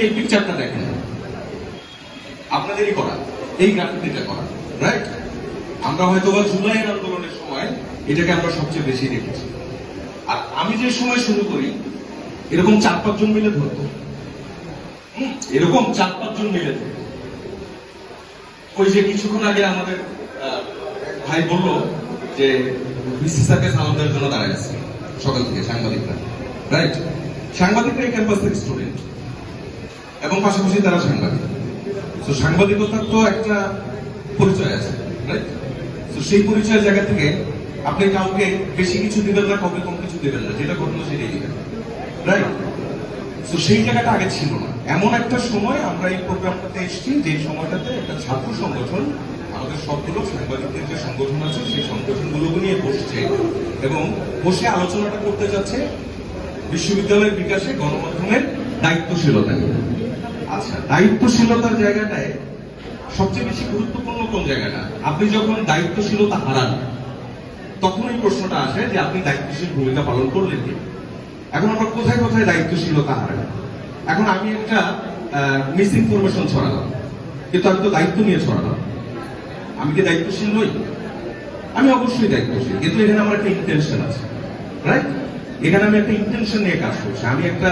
যে এই পিকচারটা দেখেন। আপনাদেরই করা। এই গ্রাফিতিটা করা রাইট আমরা হয়তো বা জুলাইয়ের আন্দোলনের সময় এটাকে আমরা সবচেয়ে বেশি দেখেছি। আর আমি যে সময় শুরু করি, এরকম চার পাঁচজন মিলে ধরতো। এরকম চার পাঁচজন মিলে ধরতো। ওই যে কিছুক্ষণ আগে আমাদের ভাই বলল যে বিসি স্যারকে সালাম দেওয়ার জন্য দাঁড়ায় আছে। সকাল থেকে সাংবাদিকরা রাইট সাংবাদিকরা এই ক্যাম্পাস থেকে স্টুডেন্ট এবং পাশাপাশি তারা সাংবাদিক। তো সাংবাদিকতার তো একটা পরিচয় আছে রাইট তো সেই পরিচয়ের জায়গা থেকে আপনি কাউকে বেশি কিছু দিবেন না কাউকে কম কিছু দিবেন না, যেটা ঘটলো সেটাই দিবেন রাইট তো সেই জায়গাটা আগে ছিল না। এমন একটা সময় আমরা এই প্রোগ্রামটাতে এসেছি, যে সময়টাতে একটা ছাত্র সংগঠন, আমাদের সবগুলো সাংবাদিকদের যে সংগঠন আছে, সেই সংগঠনগুলোকে নিয়ে বসছে এবং বসে আলোচনাটা করতে যাচ্ছে বিশ্ববিদ্যালয়ের বিকাশে গণমাধ্যমের দায়িত্বশীলতা নিয়ে। আচ্ছা দায়িত্বশীলতার জায়গাটায় সবচেয়ে বেশি গুরুত্বপূর্ণ কোন জায়গাটা? আপনি যখন দায়িত্বশীলতা হারান, তখন এই প্রশ্নটা আসে যে আপনি দায়িত্বশীল ভূমিকা পালন করলেন কি এখন আমরা কোথায় কোথায় দায়িত্বশীলতা হারাই? এখন আমি একটা মিস ইনফরমেশন ছড়ালাম, কিন্তু আমি তো দায়িত্ব নিয়ে ছড়ালাম। আমি কি দায়িত্বশীল নই? আমি অবশ্যই দায়িত্বশীল, কিন্তু এখানে আমার একটা ইন্টেনশন আছে রাইট এখানে আমি একটা ইন্টেনশন নিয়ে কাজ করছি। আমি একটা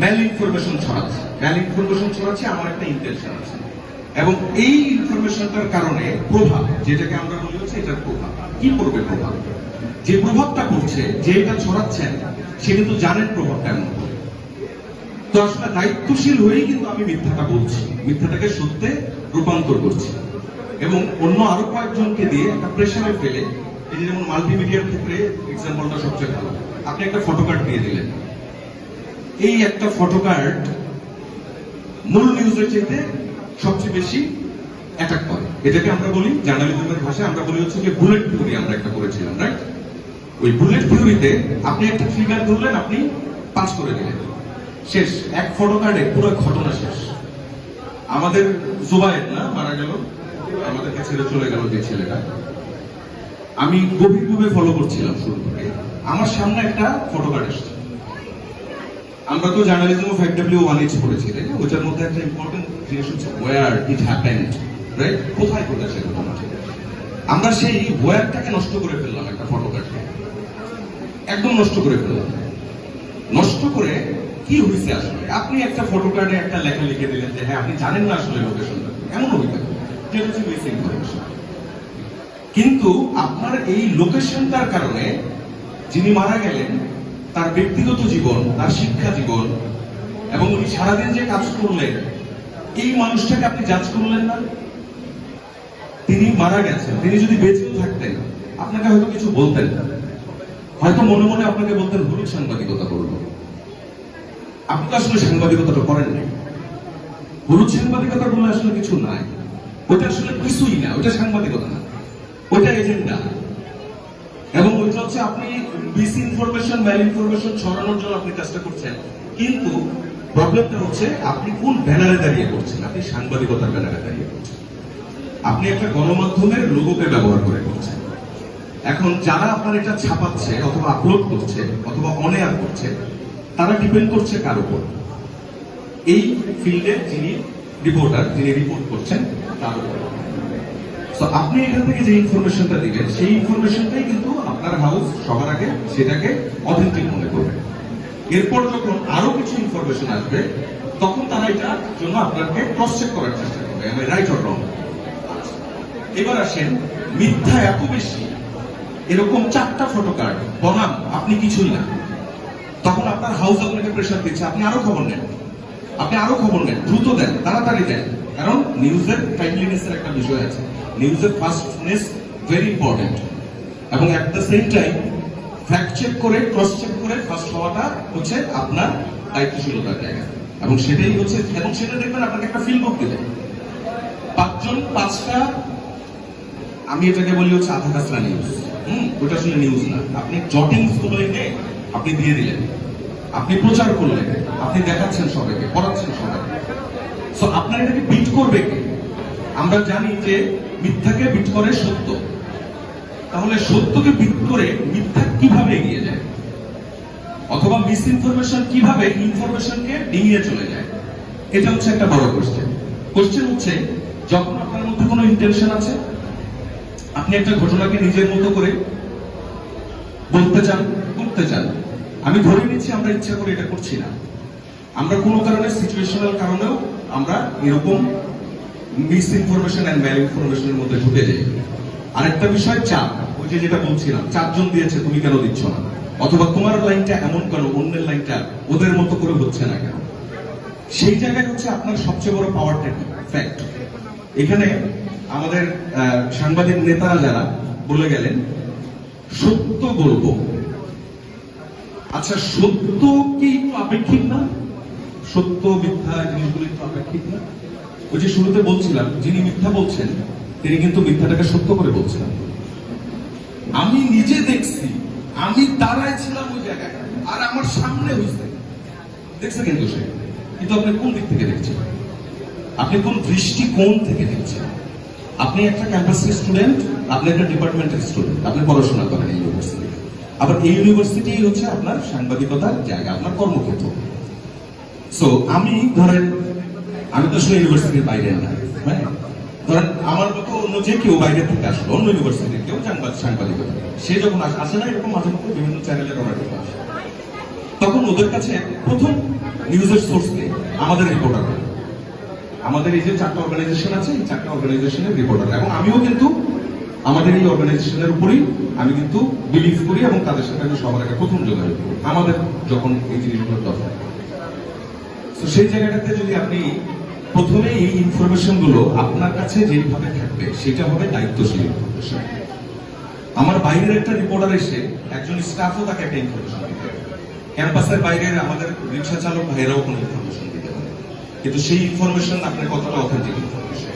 ম্যাল ইনফরমেশন ছড়াচ্ছি। ম্যাল ইনফরমেশন ছড়াচ্ছি, আমার একটা ইন্টেনশন আছে। এবং এই ইনফরমেশনটার কারণে প্রভাব, যেটাকে আমরা হচ্ছে এটার প্রভাব। কি করবে প্রভাব? যে প্রভাবটা করছে, যে এটা ছড়াচ্ছেন, সে কিন্তু জানেন প্রভাবটা এমন তো আসলে দায়িত্বশীল হয়েই কিন্তু আমি মিথ্যাটা বলছি, মিথ্যাটাকে সত্যে রূপান্তর করছি। এবং অন্য আরও কয়েকজনকে দিয়ে একটা প্রেশারে ফেলে, এই যেমন মাল্টিমিডিয়ার ক্ষেত্রে এক্সাম্পলটা সবচেয়ে ভালো। আপনি একটা ফটো কার্ড দিয়ে দিলেন। এই একটা ফটো কার্ড মূল নিউজের চাইতে সবচেয়ে বেশি অ্যাটাক করে। এটাকে আমরা বলি জার্নালিজমের ভাষায়, আমরা বলি হচ্ছে যে বুলেট থিওরি আমরা একটা করেছিলাম রাইট ওই বুলেট থিওরিতে আপনি একটা ফিগার ধরলেন, আপনি পাস করে দিলেন। শেষ, এক ফটো কার্ডে পুরো ঘটনা শেষ। আমাদের জুবাইর না, মারা গেল আমাদেরকে ছেড়ে চলে গেল যে ছেলেটা। আমি গভীরভাবে ফলো করছিলাম শুরু থেকে। আমার সামনে একটা ফটো কার্ড এসছে। আমরা তো journalism of W one H পড়েছি, তাই না? ওটার মধ্যে একটা ইম্পর্টেন্ট জিনিস হচ্ছে ওয়ার ইট হ্যাপেন্ড রাইট কোথায় ঘটেছে ঘটনাটা? আমরা সেই ওয়ারটাকে নষ্ট করে ফেললাম একটা ফটো কার্ডকে একদম নষ্ট করে ফেললাম। নষ্ট করে কি হয়েছে আসলে? আপনি একটা ফটো কার্ডে একটা লেখা লিখে দিলেন যে হ্যাঁ আপনি জানেন না আসলে লোকেশনটা এমন হইতে যেটা হচ্ছে মিস ইনফরমেশন কিন্তু আপনার এই লোকেশনটার কারণে যিনি মারা গেলেন তার ব্যক্তিগত জীবন, তার শিক্ষা জীবন, এবং উনি সারাদিন যে কাজ করলেন, এই মানুষটাকে আপনি জাজ করলেন না? তিনি মারা গেছেন, তিনি যদি বেঁচেও থাকতেন, আপনাকে হয়তো কিছু বলতেন হয়তো মনে মনে আপনাকে বলতেন হলুদ সাংবাদিকতা করব আপনি আসলে সাংবাদিকতাটা করেন নাই। হলুদ সাংবাদিকতা বলে আসলে কিছু নাই। ওটা আসলে কিছুই না ওটা সাংবাদিকতা না। ওটা এজেন্ডা। এবং হচ্ছে আপনি মিস ইনফরমেশন ম্যাল ইনফরমেশন ছড়ানোর জন্য আপনি কাজটা করছেন। কিন্তু প্রবলেমটা হচ্ছে, আপনি কোন ব্যানারে দাঁড়িয়ে করছেন? আপনি সাংবাদিকতার ব্যানারে দাঁড়িয়ে আপনি একটা গণমাধ্যমের লোগোকে ব্যবহার করে করছেন। এখন যারা আপনার এটা ছাপাচ্ছে, অথবা আপলোড করছে, অথবা অনেয়ার করছে, তারা ডিপেন্ড করছে কার উপর? এই ফিল্ডে যিনি রিপোর্টার যিনি রিপোর্ট করছেন, তার উপর। তো আপনি এখান থেকে যে ইনফরমেশনটা দিবেন সেই ইনফরমেশনটাই কিন্তু আপনার হাউস সবার আগে সেটাকে অথেন্টিক মনে করবে। এরপর যখন আরও কিছু ইনফরমেশন আসবে, তখন তারা এটার জন্য আপনাকে ক্রস চেক করার চেষ্টা করবে। আমি রাইট অর রং এবার আসেন, মিথ্যা এত বেশি, এরকম চারটা ফটো কার্ড বনাম, আপনি কিছুই না। তখন আপনার হাউস আপনাকে প্রেশার দিচ্ছে, আপনি আরও খবর নেন। আপনি আরও খবর নেন, দ্রুত দেন, তাড়াতাড়ি দেন। কারণ নিউজের টাইমলিনেসের একটা বিষয় আছে। নিউজের ফাস্টনেস ভেরি ইম্পর্টেন্ট এবং at the same time fact check করে ক্রস চেক করে ফার্স্ট হওয়াটা হচ্ছে আপনার দায়িত্বশীলতার জায়গা। এবং সেটাই হচ্ছে, এবং সেটা দেখবেন আপনাকে একটা ফিল করতে দেয় পাঁচজন, পাঁচটা, আমি এটাকে বলি হচ্ছে আধা কাঁচরা নিউজ হুম, ওটা আসলে নিউজ না। আপনি জটিংসগুলো এনে আপনি দিয়ে দিলেন। আপনি প্রচার করলেন। আপনি দেখাচ্ছেন সবাইকে, পড়াচ্ছেন সবাইকে। সো আপনার এটাকে বিট করবে কে? আমরা জানি যে মিথ্যাকে বিট করে সত্য। তাহলে সত্যকে বিট করে মিথ্যা কীভাবে এগিয়ে যায়? অথবা মিস ইনফরমেশন কীভাবে ইনফরমেশনকে ডিঙিয়ে চলে যায়? এটা হচ্ছে একটা বড় কোশ্চেন কোশ্চেন হচ্ছে, যখন আপনার মধ্যে কোনো ইন্টেনশন আছে, আপনি একটা ঘটনাকে নিজের মতো করে বলতে চান, করতে চান। আমি ধরে নিচ্ছি আমরা ইচ্ছা করে এটা করছি না। আমরা কোনো কারণে সিচুয়েশনাল কারণেও আমরা এরকম মিস ইনফরমেশন অ্যান্ড ম্যাল ইনফরমেশনের মধ্যে ঢুকে যাই। আরেকটা বিষয়, চাপ। ওই যে যেটা বলছিলাম, চারজন দিয়েছে, তুমি কেন দিচ্ছ না? অথবা তোমার লাইনটা এমন কেন, অন্যের লাইনটা ওদের মতো করে হচ্ছে না কেন? সেই জায়গায় হচ্ছে আপনার সবচেয়ে বড় পাওয়ারটা কি? ফ্যাক্ট এখানে আমাদের সাংবাদিক নেতারা যারা বলে গেলেন, সত্য বলব। আচ্ছা সত্য কি আপেক্ষিক না? সত্য, মিথ্যা এই তো একটু আপেক্ষিক না? ওই যে শুরুতে বলছিলাম, যিনি মিথ্যা বলছেন, তিনি কিন্তু মিথ্যাটাকে সত্য করে বলছেন আমি নিজে দেখছি, আমি দাঁড়ায় ছিলাম ওই জায়গায় আর আমার সামনে হয়েছে দেখছে কিন্তু সে? কিন্তু আপনি কোন দিক থেকে দেখছেন? আপনি কোন দৃষ্টিকোণ থেকে দেখছেন? আপনি একটা ক্যাম্পাসের স্টুডেন্ট আপনি একটা ডিপার্টমেন্টের স্টুডেন্ট আপনি পড়াশোনা করেন ইউনিভার্সিটি আবার এই ইউনিভার্সিটি হচ্ছে আপনার সাংবাদিকতার জায়গা, আপনার কর্মক্ষেত্র। সো আমি ধরেন, আমি তো আসলে ইউনিভার্সিটির বাইরে না হ্যাঁ? ধরেন, আমার মতো অন্য যে কেউ বাইরে থেকে আসলো, অন্য ইউনিভার্সিটির কেউ সাংবাদ সাংবাদিকতা সে যখন আসে না, এরকম মাঝে মধ্যে বিভিন্ন চ্যানেলের ওরা ঢুকে আসে। তখন ওদের কাছে প্রথম নিউজের সোর্স নেই আমাদের রিপোর্টার আমাদের এই যে চারটা অর্গানাইজেশন আছে, এই চারটা অর্গানাইজেশনের রিপোর্টার এবং আমিও কিন্তু আমাদের এই অর্গানাইজেশনের উপরই আমি কিন্তু বিলিভ করি এবং তাদের সাথে আমি সবার আগে প্রথম যোগাযোগ করি। আমাদের যখন এই জিনিসগুলো দরকার। তো সেই জায়গাটাতে যদি আপনি প্রথমে এই ইনফরমেশনগুলো আপনার কাছে যেভাবে থাকবে, সেটা হবে দায়িত্বশীল ইনফরমেশন আমার বাইরের একটা রিপোর্টার এসে একজন স্টাফও তাকে একটা ইনফরমেশন ক্যাম্পাসের বাইরের আমাদের রিক্সা চালক ভাইয়েরাও কোনো ইনফরমেশন দিতে পারে। কিন্তু সেই ইনফরমেশন আপনার কতটা অথেন্টিক ইনফরমেশন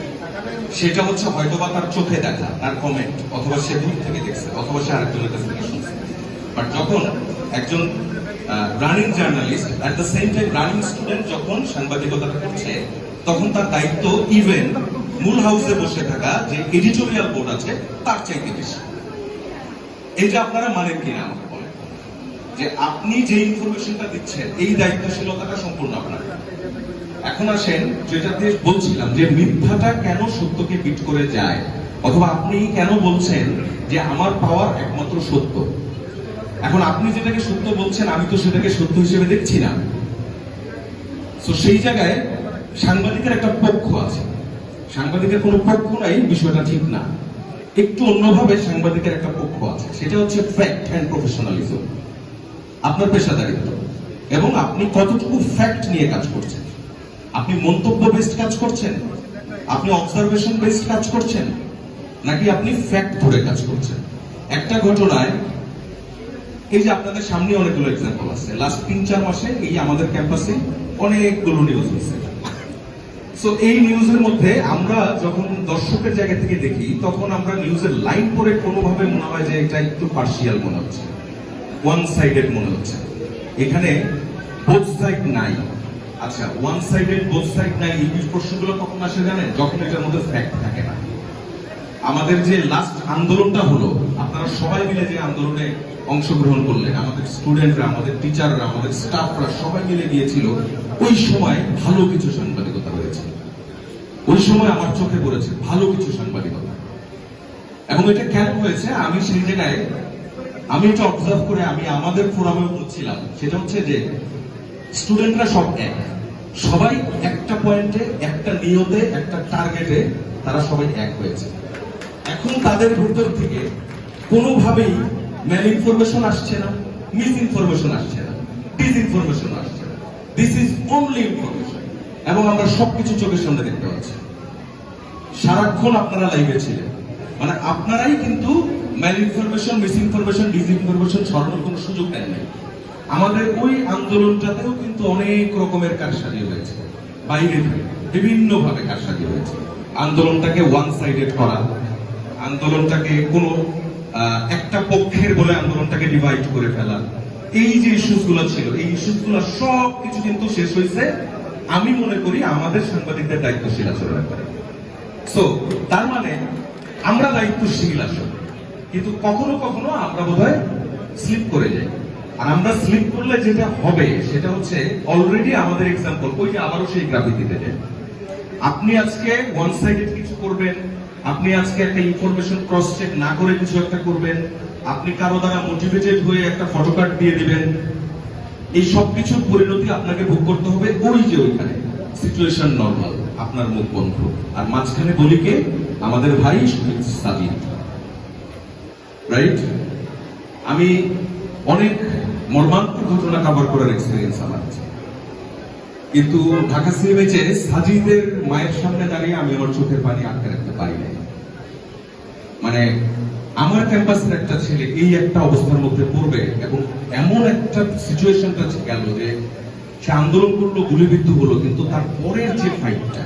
সেটা হচ্ছে হয়তো বা তার চোখে দেখা, তার কমেন্ট অথবা সে দূর থেকে দেখছে, অথবা সে আরেকজনের কাছ থেকে বাট যখন একজন running journalist at the same time running student যখন সাংবাদিকতাটা করছে, তখন তার দায়িত্ব ইভেন মূল হাউসে বসে থাকা যে এডিটোরিয়াল বোর্ড আছে, তার চাইতে বেশি। এটা আপনারা মানেন কিনা যে আপনি যে ইনফরমেশনটা দিচ্ছেন, এই দায়িত্বশীলতাটা সম্পূর্ণ আপনার। এখন আসেন, যেটা দিয়ে বলছিলাম যে মিথ্যাটা কেন সত্যকে বিট করে যায়, অথবা আপনি কেন বলছেন যে আমার পাওয়ার একমাত্র সত্য? এখন আপনি যেটাকে সত্য বলছেন, আমি তো সেটাকে সত্য হিসেবে দেখছি না। তো সেই জায়গায় সাংবাদিকের একটা পক্ষ আছে। সাংবাদিকের কোনো পক্ষ নাই, বিষয়টা ঠিক না। একটু অন্যভাবে সাংবাদিকের একটা পক্ষ আছে। সেটা হচ্ছে ফ্যাক্ট অ্যান্ড প্রফেশনালিজম আপনার পেশাদারিত্ব। এবং আপনি কতটুকু ফ্যাক্ট নিয়ে কাজ করছেন? আপনি মন্তব্য বেসড কাজ করছেন? আপনি অবজারভেশন বেসড কাজ করছেন? নাকি আপনি ফ্যাক্ট ধরে কাজ করছেন? একটা ঘটনায় এই যে আপনাদের সামনে অনেকগুলো এক্সাম্পল আছে। লাস্ট তিন চার মাসে এই আমাদের ক্যাম্পাসে অনেকগুলো নিউজ হয়েছে। সো এই নিউজের মধ্যে আমরা যখন দর্শকের জায়গা থেকে দেখি, তখন আমরা নিউজের লাইন পড়ে কোনোভাবে মনে হয় যে এটা একটু পার্সিয়াল মনে হচ্ছে। ওয়ান সাইডেড মনে হচ্ছে। এখানে বোথ সাইড নাই। আচ্ছা ওয়ান সাইডেড বোথ সাইড নাই, এই প্রশ্নগুলো কখন আসে জানেন? যখন এটার মধ্যে ফ্যাক্ট থাকে না। আমাদের যে লাস্ট আন্দোলনটা হলো, আপনারা সবাই মিলে যে আন্দোলনে অংশগ্রহণ করলেন, আমাদের স্টুডেন্টরা আমাদের টিচাররা আমাদের স্টাফরা সবাই মিলে গিয়েছিল, ওই সময় ভালো কিছু সাংবাদিকতা হয়েছে ওই সময় আমার চোখে পড়েছে ভালো কিছু সাংবাদিকতা। এবং এটা কেন হয়েছে? আমি সেই জায়গায়, আমি এটা অবজার্ভ করে আমি আমাদের ফোরামে বলছিলাম সেটা হচ্ছে যে স্টুডেন্টরা সব এক। সবাই একটা পয়েন্টে একটা নিয়তে, একটা টার্গেটে তারা সবাই এক হয়েছে। এখন তাদের ভিতর থেকে কোনোভাবেই ম্যাল ইনফরমেশন আসছে না মিস ইনফরমেশন আসছে না ডিস ইনফরমেশন আসছে না। দিস ইজ অনলি ইনফরমেশন এবং আমরা সবকিছু চোখের সামনে দেখতে পাচ্ছি। সারাক্ষণ আপনারা লাইভে ছিলেন। মানে আপনারাই কিন্তু malinformation misinformation disinformation ছড়ানোর কোনো সুযোগ দেন নাই। আমাদের ওই আন্দোলনটাতেও কিন্তু অনেক রকমের কারসাজি হয়েছে। বাইরে থেকে বিভিন্ন ভাবে কারসাজি হয়েছে। আন্দোলনটাকে ওয়ান সাইডেড করা আন্দোলনটাকে কোনো একটা পক্ষের বলে আন্দোলনটাকে ডিভাইড করে ফেলা। এই যে ইস্যুসগুলো ছিল, এই ইস্যুসগুলো সব কিছু কিন্তু শেষ হয়েছে। আমি মনে করি আমাদের সাংবাদিকদের দায়িত্বশীল আচরণ করে সো তার মানে আমরা দায়িত্বশীল আসলে। কিন্তু কখনো কখনো আমরা বোধহয় স্লিপ করে যাই। আর আমরা স্লিপ করলে যেটা হবে, সেটা হচ্ছে অলরেডি আমাদের এক্সাম্পল ওই যে আবারও সেই গ্রাফিতিতে যায় আপনি আজকে ওয়ান সাইডেড কিছু করবেন আপনি আজকে একটা ইনফরমেশন ক্রস চেক না করে কিছু একটা করবেন, আপনি কারও দ্বারা মোটিভেটেড হয়ে একটা ফটো কার্ড দিয়ে দিবেন, এই সব কিছুর পরিণতি আপনাকে ভোগ করতে হবে ওই যে ওইখানে। সিচুয়েশন নর্মাল আপনার মুখ বন্ধ। আর মাঝখানে বলি কে? আমাদের ভাই শহীদ সাদিক রাইট আমি অনেক মর্মান্তিক ঘটনা কভার করার এক্সপিরিয়েন্স আমার আছে। কিন্তু ঢাকা সিনেমেচে সাজিদের মায়ের সামনে দাঁড়িয়ে আমি আমার চোখের পানি আটকে রাখতে পারি নাই। মানে আমার ক্যাম্পাসের একটা ছেলে এই একটা অবস্থার মধ্যে পড়বে এবং এমন একটা সিচুয়েশনটা গেল যে সে আন্দোলন করল, গুলিবিদ্ধ হলো, কিন্তু তার পরের যে ফাইটটা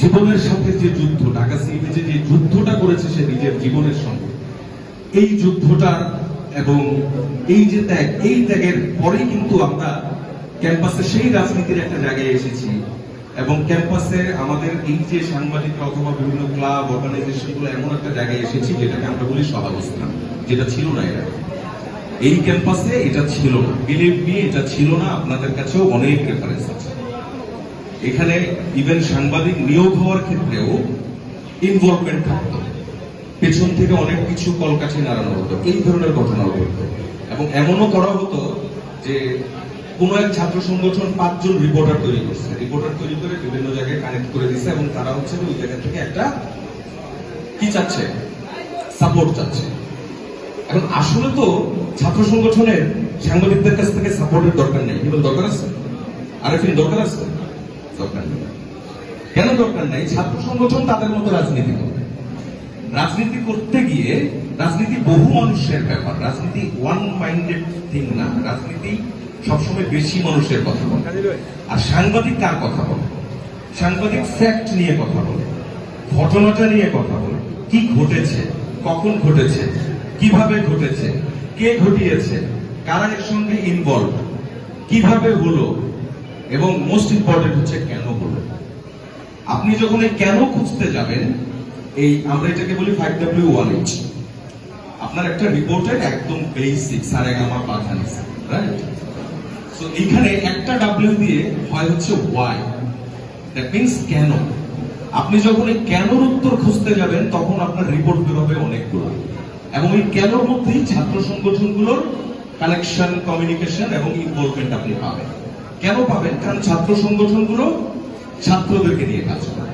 জীবনের সাথে যে যুদ্ধ, ঢাকা সিনেমেচে যে যুদ্ধটা করেছে সে নিজের জীবনের সঙ্গে, এই যুদ্ধটার এবং এই যে ত্যাগ, এই ত্যাগের পরে কিন্তু আমরা ক্যাম্পাসে সেই রাজনীতির একটা জায়গায় এসেছি। এবং ক্যাম্পাসে আমাদের এই যে সাংবাদিকরা অথবা বিভিন্ন ক্লাব অর্গানাইজেশনগুলো এমন একটা জায়গায় এসেছি যেটাকে আমরা বলি সহাবস্থান, যেটা ছিল না এরা এই ক্যাম্পাসে এটা ছিল না। বিলিভ মি এটা ছিল না, আপনাদের কাছেও অনেক রেফারেন্স আছে। এখানে ইভেন সাংবাদিক নিয়োগ হওয়ার ক্ষেত্রেও ইনভলভমেন্ট থাকতো। পেছন থেকে অনেক কিছু কলকাঠি নাড়ানো হতো। এই ধরনের ঘটনাও ঘটতো। এবং এমনও করা হতো যে কোন এক ছাত্র সংগঠন পাঁচজন রিপোর্টার তৈরি করছে। রিপোর্টার তৈরি করে বিভিন্ন জায়গায় কানেক্ট করে দিছে এবং তারা হচ্ছে ওই জায়গা থেকে একটা কি চাচ্ছে? সাপোর্ট চাচ্ছে। এখন আসলে তো ছাত্র সংগঠনের সাংবাদিকদের কাছ থেকে সাপোর্টের দরকার নেই। কিন্তু দরকার আছে? আরেফিন দরকার আছে? দরকার নেই। কেন দরকার নেই? ছাত্র সংগঠন তাদের মতো রাজনীতি করে রাজনীতি করতে গিয়ে রাজনীতি বহু মানুষের ব্যাপার। রাজনীতি ওয়ান মাইন্ডেড থিং না। রাজনীতি সবসময় বেশি মানুষের কথা বলে। আর সাংবাদিক কার কথা বলে। সাংবাদিক ফ্যাক্ট নিয়ে কথা বলে। ঘটনাটা নিয়ে কথা বলে। কি ঘটেছে? কখন ঘটেছে? কীভাবে ঘটেছে? কে ঘটিয়েছে? কারা এর সঙ্গে ইনভলভ কীভাবে হলো? এবং মোস্ট ইম্পর্টেন্ট হচ্ছে কেন হলো? আপনি যখন এই কেন খুঁজতে যাবেন, এই আমরা এটাকে বলি ফাইভ ডাব্লিউ ওয়ান এইচ আপনার একটা রিপোর্টের একদম বেসিক সারে আমার বাধা নিছে রাইট সো এখানে একটা ডাব্লিউ দিয়ে হয় হচ্ছে ওয়াই দ্যাট মিনস কেন? আপনি যখন এই কেনর উত্তর খুঁজতে যাবেন, তখন আপনার রিপোর্ট বেরোবে অনেকগুলো। এবং এই কেনর মধ্যেই ছাত্র সংগঠনগুলোর কানেকশন কমিউনিকেশন এবং ইনভলভমেন্ট আপনি পাবেন। কেন পাবেন? কারণ ছাত্র সংগঠনগুলো ছাত্রদেরকে নিয়ে কাজ করে।